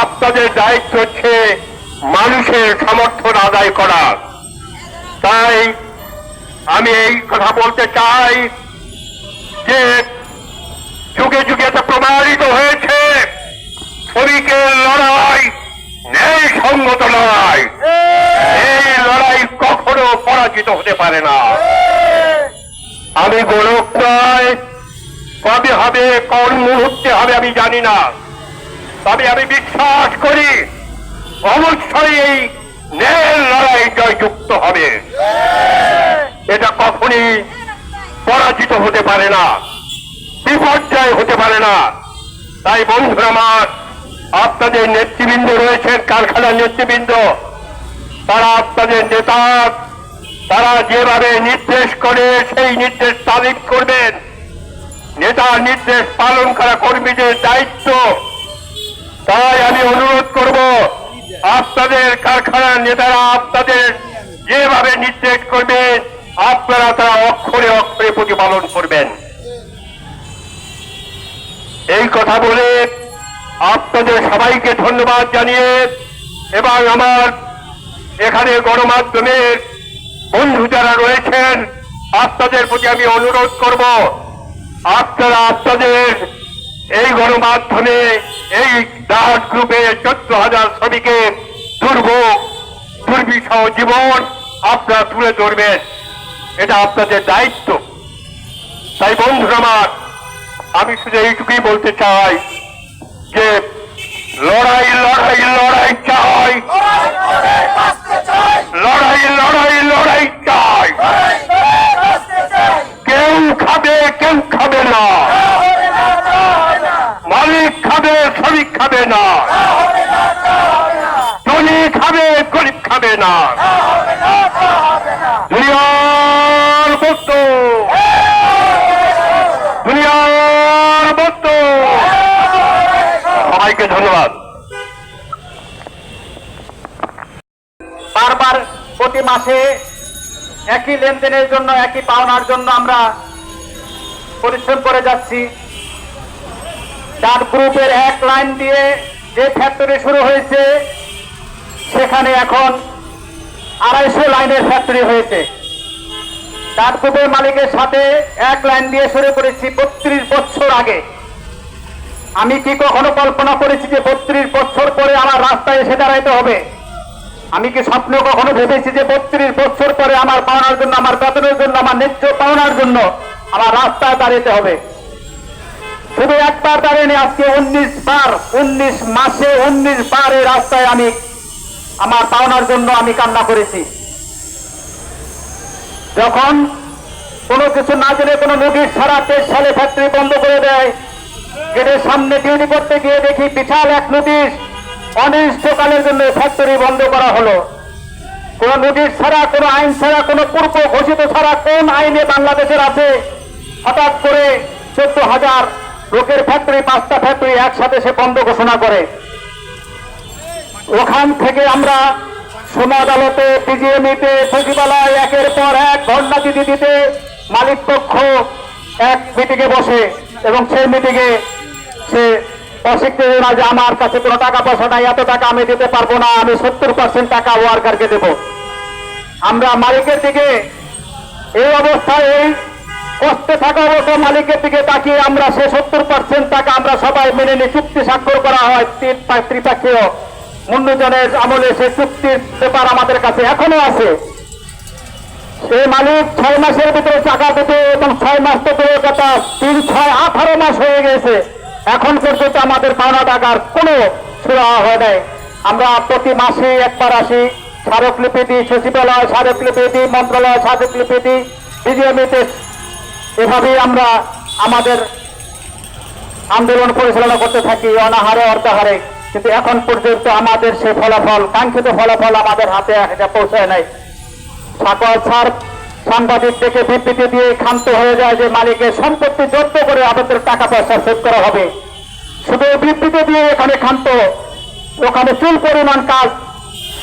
আপনাদের দায়িত্ব হচ্ছে মানুষের সমর্থন আদায় করা। তাই আমি এই কথা বলতে চাই যে যুগে যুগে তো প্রমাণিত হয়েছে, শ্রমিকের লড়াই ন্যায় সঙ্গত লড়াই। এই লড়াই কখনো পরাজিত হতে পারে না। আমি গোলক নয় কবে হবে, কোন মুহূর্তে হবে আমি জানি না। তবে আমি বিশ্বাস করি, অবশ্যই এই ন্যায়ের লড়াই জয়যুক্ত হবে। এটা কখনই পরাজিত হতে পারে না, বিপর্যয় হতে পারে না। তাই বন্ধুরা আমার, আপনাদের নেতৃবৃন্দ রয়েছেন, কারখানার নেতৃবৃন্দ, তারা আপনাদের নেতা, তারা যেভাবে নির্দেশ করে, সেই নির্দেশ তালিম করবেন। নেতার নির্দেশ পালন করা কর্মীদের দায়িত্ব। তাই আমি অনুরোধ করব, আপনাদের কারখানার নেতারা আপনাদের যেভাবে নির্দেশ করবেন, আপনারা তারা অক্ষরে অক্ষরে প্রতিপালন করবেন। এই কথা বলে আপনাদের সবাইকে ধন্যবাদ জানিয়ে এবং আমার এখানে গণমাধ্যমের বন্ধু যারা রয়েছেন, আপনাদের প্রতি আমি অনুরোধ করব আপনারা আপনাদের এই গণমাধ্যমে এই ডাক গ্রুপে চোদ্দ হাজার শ্রমিকের দুর্ভোগ দুর্বিষহ জীবন আপনারা তুলে ধরবেন। এটা আপনাদের দায়িত্ব। তাই বন্ধুরা আমার আমি শুধু এইটুকুই বলতে চাই যে লড়াই লড়াই লড়াই চাই। লড়াই লড়াই লড়াই চাই। কেউ খাবে কেউ খাবে না। মালিক খাবে, শ্রমিক খাবে না। ধনী খাবে, গরিব খাবে না। দুনিয়ার বস্তু। দুনিয়ার বস্তু। সবাইকে ধন্যবাদ। বারবার প্রতি মাসে একই লেনদেনের জন্য, একই পাওনার জন্য আমরা পরিশ্রম করে যাচ্ছি। চার গ্রুপের এক লাইন দিয়ে যে ফ্যাক্টরি শুরু হয়েছে, সেখানে এখন আড়াইশো লাইনের ফ্যাক্টরি হয়েছে। চার গ্রুপের মালিকের সাথে এক লাইন দিয়ে শুরু করেছি বত্রিশ বছর আগে। আমি কি কখনো কল্পনা করেছি যে বত্রিশ বছর পরে আমার রাস্তায় এসে দাঁড়াইতে হবে? আমি কি স্বপ্ন কখনো ভেবেছি যে বত্রিশ বছর পরে আমার পাওনার জন্য, আমার বেতনের জন্য, আমার ন্যায্য পাওনার জন্য আমার রাস্তায় দাঁড়াতে হবে। শুধু একবার দাঁড়িয়ে আজকে উনিশ বার, উনিশ মাসে উনিশ বার এই রাস্তায় আমি আমার পাওনার জন্য আমি কান্না করেছি। যখন কোনো কিছু না জেনে কোনো নোটিশ ছাড়া তেইশ সালে ফ্যাক্টরি বন্ধ করে দেয়, গেটের সামনে ডিউটি করতে গিয়ে দেখি বিশাল এক নোটিশ অনির্দিষ্টকালের জন্য ফ্যাক্টরি বন্ধ করা হলো। কোন নোটিশ ছাড়া কোনো আইন ছাড়া, কোনো পূর্ব ঘোষিত ছাড়া কোন আইনে বাংলাদেশের আছে? হঠাৎ করে চোদ্দ হাজার লোকের ফ্যাক্টরি, পাঁচটা ফ্যাক্টরি একসাথে সে বন্ধ ঘোষণা করে। ওখান থেকে আমরা সোনা আদালতে পিজিএমিতে সচিবালয় একের পর এক ঘটনা দিতে দিতে মালিক পক্ষ এক মিটিংয়ে বসে এবং সেই মিটিংয়ে সে অস্বীকৃতি না যে আমার কাছে কোনো টাকা পয়সা নাই, এত টাকা আমি দিতে পারব না, আমি সত্তর পার্সেন্ট টাকা ওয়ার্কারকে দেব। আমরা মালিকের দিকে এই অবস্থায় এই কষ্টে থাকা অবস্থা মালিকের দিকে তাকিয়ে আমরা সে সত্তর পার্সেন্ট টাকা আমরা সবাই মেনে নিয়ে চুক্তি স্বাক্ষর করা হয়। ত্রিপাক্ষীয় মুন্ডজনের আমলে সে চুক্তির পেপার আমাদের কাছে এখনও আছে। সেই মালিক ছয় মাসের ভিতরে টাকা দিতে এবং ছয় মাস তো কথা তিন, ছয়, আঠারো মাস হয়ে গেছে। এখন পর্যন্ত আমাদের পাওনা টাকার কোনো সুরা হয় নাই। আমরা প্রতি মাসে একবার আসি। স্মারকলিপি দিই সচিবালয় স্মারকলিপি দিই মন্ত্রণালয় স্মারকলিপি দিই বিজিএমিতে এভাবেই আমরা আমাদের আন্দোলন পরিচালনা করতে থাকি, অনাহারে অর্ধাহারে কিন্তু এখন পর্যন্ত আমাদের সে ফলাফল, কাঙ্ক্ষিত ফলাফল আমাদের হাতে এটা পৌঁছায় নাই। সকল স্যার সাংবাদিক থেকে বিবৃতি দিয়ে ক্ষান্ত হয়ে যায় যে মালিকের সম্পত্তি জব্দ করে আমাদের টাকা পয়সা শোধ করা হবে। শুধু বিবৃতি দিয়ে এখানে ক্ষান্ত, ওখানে চুল পরিমাণ কাজ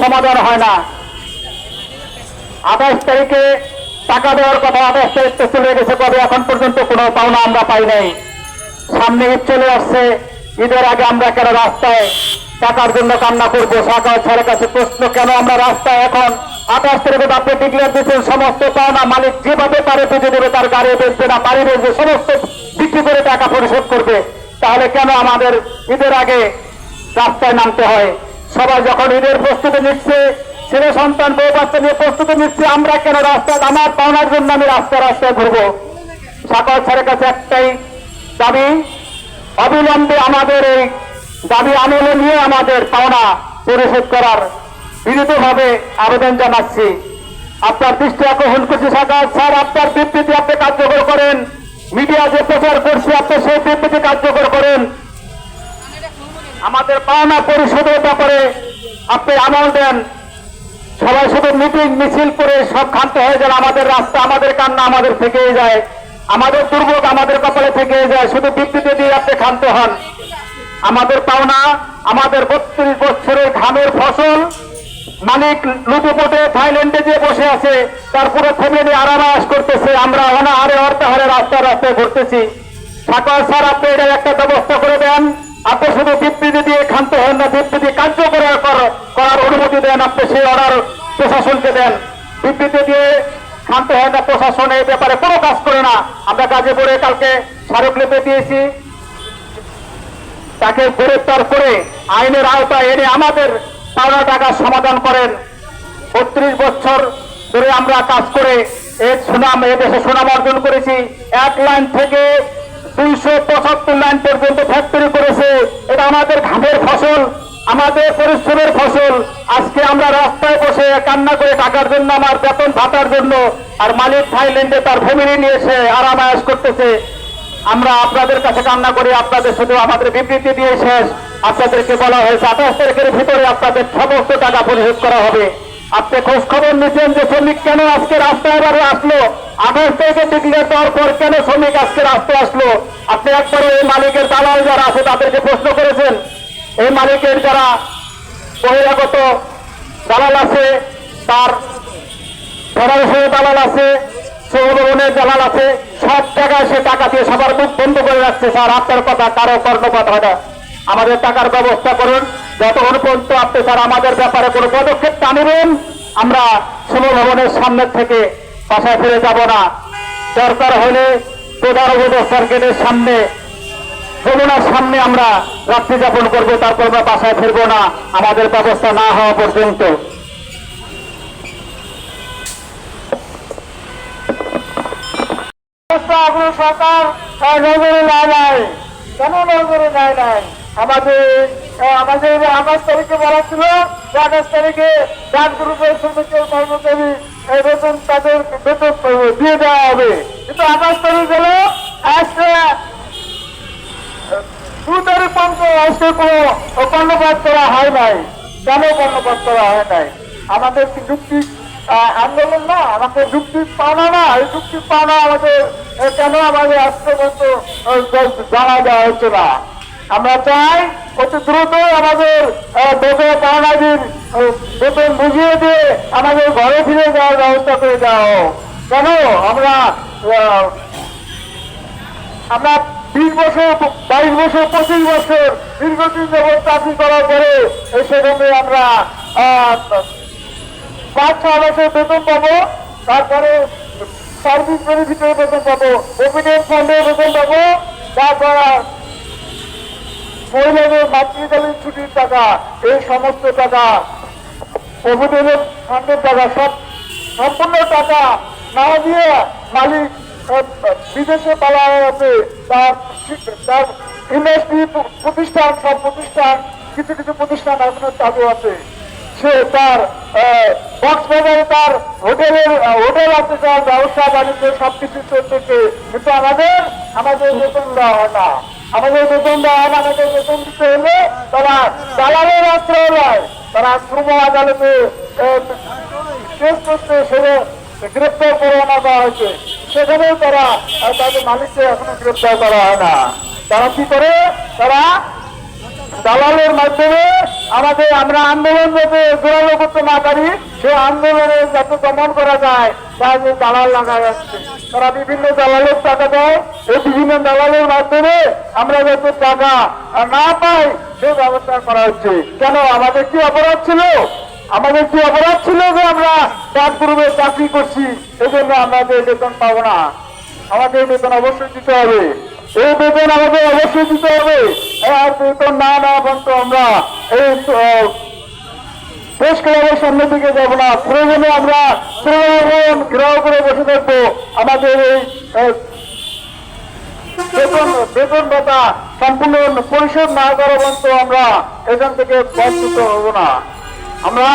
সমাধান হয় না। আঠাশ তারিখে টাকা দেওয়ার কথা আঠাশ তারিখ চলে গেছে কবে এখন পর্যন্ত কোনো পাওনা আমরা পাই নাই। সামনে ঈদ চলে আসছে, ঈদের আগে আমরা কেন রাস্তায় টাকার জন্য কান্না করব? সরকার স্যারের কাছে প্রশ্ন, কেন আমরা রাস্তায় এখন আঠাশ তারিখে আপনি ডিক্লেয়ার দিচ্ছেন সমস্ত পাওনা মালিক যেভাবে পারে বুঝে দেবে, তার গাড়ি বেচবে না, বাড়ি বেচবে, সমস্ত বিক্রি করে টাকা পরিশোধ করবে। তাহলে কেন আমাদের ঈদের আগে রাস্তায় নামতে হয়? সবাই যখন ঈদের প্রস্তুতি নিচ্ছে ছেলে সন্তান, বউ বাচ্চা নিয়ে প্রস্তুতি নিচ্ছি। আমরা কেন রাস্তায়, আমার পাওনার জন্য আমি রাস্তায় রাস্তায় ঘুরবো? সাকর স্যারের কাছে একটাই দাবি, অবিলম্বে আমাদের এই দাবি আমলে নিয়ে আমাদের পাওনা পরিশোধ করার বিনীতভাবে আবেদন জানাচ্ছি। আপনার দৃষ্টি আকর্ষণ করছি সাকার স্যার, আপনার বিবৃতি আপনি কার্যকর করেন। মিডিয়া যে প্রচার করছে, আপনি সেই বিবৃতি কার্যকর করেন। আমাদের পাওনা পরিশোধের ব্যাপারে আপনি আমল দেন। সবাই শুধু মিটিং, মিছিল করে সব ক্ষান্ত হয়ে যান আমাদের রাস্তা, আমাদের কান্না আমাদের থেকেই যায়। আমাদের দুর্ভোগ আমাদের কপালে থেকে যায়। শুধু বিবৃতি দিয়ে আপনি ক্ষান্ত হন। আমাদের পাওনা, আমাদের বত্রিশ বছরের ঘামের ফসল, মালিক লুটুপুটে থাইল্যান্ডে যে বসে আছে, তার পুরো ফ্যামিলি আরামাস করতেছে। আমরা অনাহারে, অর্থাহারে রাস্তায় রাস্তায় ঘুরতেছি। সাকার স্যার, আপনি এটা একটা ব্যবস্থা করে দেন। আপনি শুধু বিবৃতি দিয়ে ক্ষান্ত হন না বিবৃতি কার্যকর কর- করার অনুমতি দেন আপনি সেই অর্ডার প্রশাসনকে দেন। বিবৃতি দিয়ে ক্ষান্ত হয় না প্রশাসন, এই ব্যাপারে কোনো কাজ করে না। আমরা কাজে পড়ে কালকে স্মারকলিপি দিয়েছি। তাকে গ্রেপ্তার করে আইনের আওতায় এনে আমাদের পাওনা টাকা সমাধান করেন। বত্রিশ বছর ধরে আমরা কাজ করে এর সুনাম, এ দেশে সুনাম অর্জন করেছি। এক লাইন থেকে দুইশো পঁচাত্তর লাইন পর্যন্ত ফ্যাক্টরি করেছে। এটা আমাদের ঘামের ফসল। আমাদের পরিশ্রমের ফসল, আজকে আমরা রাস্তায় বসে কান্না করে টাকার জন্য, আমার বেতন ভাতার জন্য, আর মালিক থাইল্যান্ডে তার ফ্যামিলি নিয়ে এসে আরামায়াস করতেছে। আমরা আপনাদের কাছে কান্না করি, আপনাদের শুধু আমাদের বিবৃতি দিয়ে শেষ। আপনাদেরকে বলা হয়েছে, আঠাশ তারিখের ভিতরে আপনাদের সমস্ত টাকা পরিশোধ করা হবে। আপনি খোঁজ খবর নিচ্ছেন যে শ্রমিক কেন আজকে রাস্তায় এবারে আসলো? আঠাশ তারিখে ডিক্লেয়ার দেওয়ার পর কেন শ্রমিক আজকে রাস্তায় আসলো? আপনি একবারে এই মালিকের দালাল যারা আছে, তাদেরকে প্রশ্ন করেছেন এই মালিকের যারা বহিরাগত দালাল আছে, তার ফেডারেশনের দালাল আছে সৌরভবনের দালাল আছে, সব জায়গায় সে টাকা দিয়ে সবার মুখ বন্ধ করে রাখছে, স্যার, আপনার কথা কারও কর্ণপাত হয় না। আমাদের টাকার ব্যবস্থা করুন, যতক্ষণ পর্যন্ত আপনি, স্যার, আমাদের ব্যাপারে কোনো পদক্ষেপ না নেবেন, আমরা সৌরভবনের সামনের থেকে বাসায় ফিরে যাব না। দরকার হলে প্রধান উপদেষ্টার গেটের সামনে যমুনার সামনে আমরা রাত্রি যাপন করব, তারপর আমরা বাসায় ফিরবো না, আমাদের ব্যবস্থা না হওয়া পর্যন্ত। সরকার নজরে নাই। কেন নজরে নাই? আমাদের আমাদের আঠাশ তারিখে বলা ছিল যে আঠাশ তারিখে ডাক গ্রুপের তাদের দিয়ে দেওয়া হবে। কিন্তু আঠাশ তারিখ হলো, আজকে তারিখ পর্যন্ত আজকে কোনো কর্ণপাত করা হয় নাই। কেন কর্ণপাত করা হয় নাই? আমাদের কি যুক্তি আন্দোলন না? আমাদের যুক্তি পাওনা না? এই যুক্তি আমাদের আহ, কেন আমাদের আজকে পর্যন্ত জানা দেওয়া হচ্ছে না? আমরা চাই অতি দ্রুত আমাদের বেতন পাওনাদির বেতন বুঝিয়ে দিয়ে আমাদের ঘরে ফিরে যাওয়ার ব্যবস্থা করে দেওয়া কেন? আমরা আমরা বিশ বছর, বাইশ বছর, পঁচিশ বছর দীর্ঘদিন যাবৎ চাকরি করার পরে এই সেখানে আমরা পাঁচ ছ বছর বেতন পাবো। তারপরে সার্ভিস বেনিফিটের বেতন পাবো। ওপিনিয়ন ফান্ডের বেতন পাবো। তারপর মহিলাদের মাতৃকালীন ছুটির টাকা, এই সমস্ত টাকা ওপিনিয়ন ফান্ডের টাকা, সব সম্পূর্ণ টাকা না দিয়ে মালিক বিদেশে পালা আছে তার তার ইন্ডাস্ট্রি প্রতিষ্ঠান সব প্রতিষ্ঠান, কিছু কিছু প্রতিষ্ঠান এখনও চালু আছে। সে তার কক্সবাজারে তার হোটেলের হোটেল আছে তার ব্যবসা, বাণিজ্য সবকিছু চলতেছে। কিন্তু আমাদের আমাদের বেতন দেওয়া হয় না। আমাদের বেতন দেওয়া হয় না, আমাদের বেতন দিতে হলে তারা দালালের আশ্রয় নেয়। তারা শ্রম আদালতে কেস করতে সেরে গ্রেপ্তার পরোয়ানা দেওয়া হয়েছে। সেখানেও তারা তাদের মালিককে এখনও গ্রেপ্তার করা হয় না। তারা কি করে? তারা দালালের মাধ্যমে আমাদের, আমরা আন্দোলন যাতে জোরালো করতে না পারি, সে আন্দোলনে যাতে দমন করা যায় তাই যে দালাল লাগা যাচ্ছে তারা বিভিন্ন দালালের টাকা দেয়, এই বিভিন্ন দালালের মাধ্যমে আমরা যাতে টাকা না পাই, সে ব্যবস্থা করা হচ্ছে। কেন? আমাদের কি অপরাধ ছিল? আমাদের কি অপরাধ ছিল যে আমরা ডাক পূর্বে চাকরি করছি এই জন্য আমাদের বেতন পাবো না। আমাদের বেতন অবশ্যই দিতে হবে। এই বেতন আমাদের অবশ্যই দিতে হবে। বেতন না না পর্যন্ত আমরা এই দেশ ক্লাবের সামনে দিকে যাব না। প্রয়োজনে আমরা প্রয়োজন ঘেরাও করে বসে থাকব। আমাদের এই বেতন বেতন ভাতা সম্পূর্ণ পরিশোধ না করা পর্যন্ত আমরা এখান থেকে বঞ্চিত হব না। আমরা